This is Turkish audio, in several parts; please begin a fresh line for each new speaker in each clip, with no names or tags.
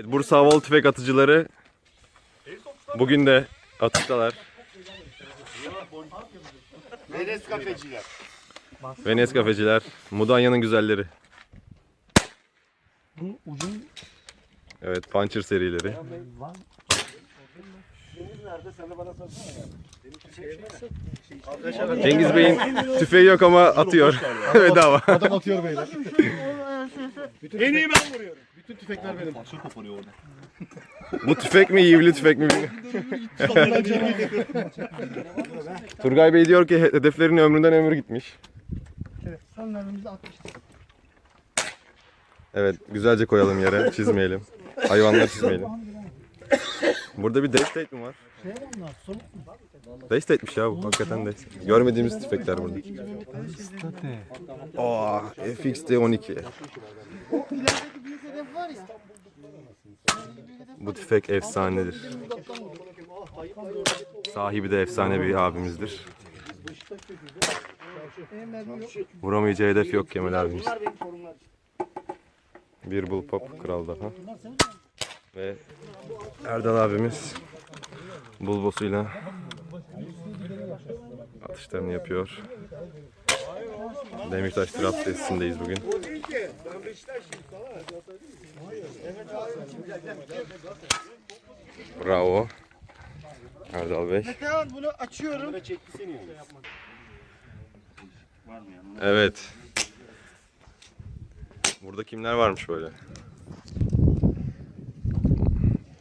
Evet, Bursa Havalı Tüfek Atıcıları bugün de atıştalar.
Venes kafeciler.
Ve Nescafeciler, Mudanya'nın güzelleri.
Bunun ucun
Evet, Puncher serileri.
var.
Nerede sen de bana sorsana ya.
Cengiz Bey'in tüfeği yok ama atıyor. Bedava.
Adam atıyor beyler. en iyi ben vuruyorum. Bütün tüfekler benim. Parça koparıyor orada.
Bu tüfek mi, yivli tüfek mi. Turgay Bey diyor ki hedeflerin ömründen ömür gitmiş.
Evet, son mermimizi atmıştık.
Evet, güzelce koyalım yere, çizmeyelim. Hayvanları çizmeyelim. Burada bir Daystate mi var?
Şey var bunlar, soluk mu?
Daystate'miş ya bu, hakikaten Daystate. Görmediğimiz tüfekler burada. 12.
Büyük hedef var ya.
Bu tüfek efsanedir. Sahibi de efsane bir abimizdir. Vuramayacağı hedef yok Kemal abimiz. Bir bullpup kral daha. Ve Erdal abimiz bulbosuyla atışlarını yapıyor. Demirtaş Trap tesisindeyiz bugün. Bravo. Erdal Bey.
Metehan bunu açıyorum.
Evet. Burada kimler varmış böyle?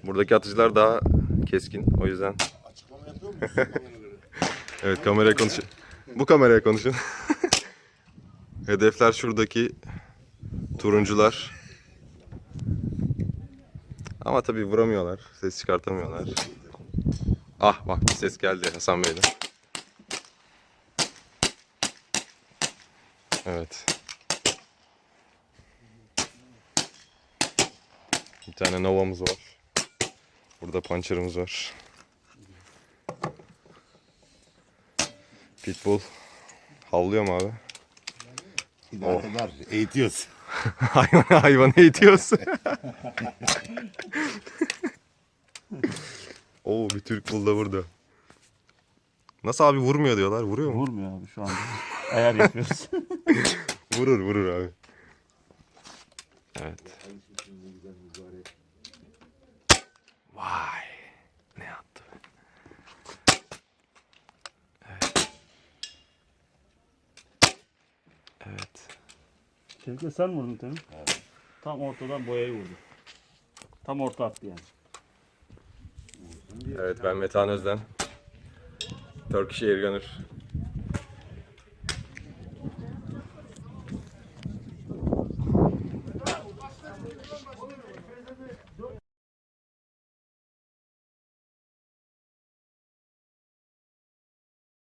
Buradaki atıcılar daha keskin. O yüzden. evet kameraya konuşun. Bu kameraya konuşun. Hedefler şuradaki turuncular. Ama tabii vuramıyorlar. Ses çıkartamıyorlar. Ah bak bir ses geldi Hasan Bey'den. Evet. Bir tane Nova'mız var. Burada Puncher'ımız var. Pitbull. Havlıyor mu abi?
İdare eder. Eğitiyoruz.
Hayvan hayvanı eğitiyoruz. Oo bir Türk bull da burada. Nasıl abi vurmuyor diyorlar. Vuruyor mu?
Vurmuyor abi şu anda. Ayar yapıyoruz.
Vurur vurur abi. Evet. Vay. Ne yaptı? Evet. Evet.
Şevket sen vurdun tabii. Tam ortadan boyayı vurdu. Tam orta attı yani.
Evet ben Metehan Özden. Turkish Air Gunner